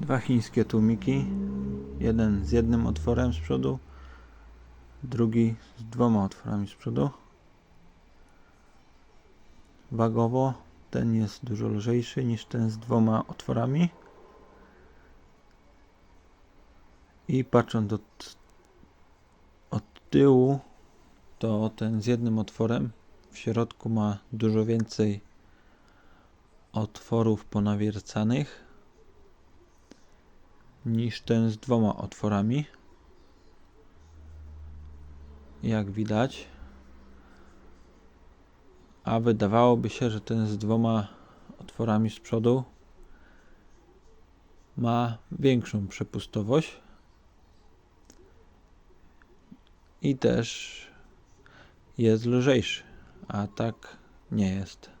Dwa chińskie tłumiki. Jeden z jednym otworem z przodu, drugi z dwoma otworami z przodu. Wagowo ten jest dużo lżejszy niż ten z dwoma otworami. I patrząc od, od tyłu, to ten z jednym otworem w środku ma dużo więcej otworów ponawiercanych niż ten z dwoma otworami. Jak widać. A wydawałoby się, że ten z dwoma otworami z przodu ma większą przepustowość. I też jest lżejszy, a tak nie jest.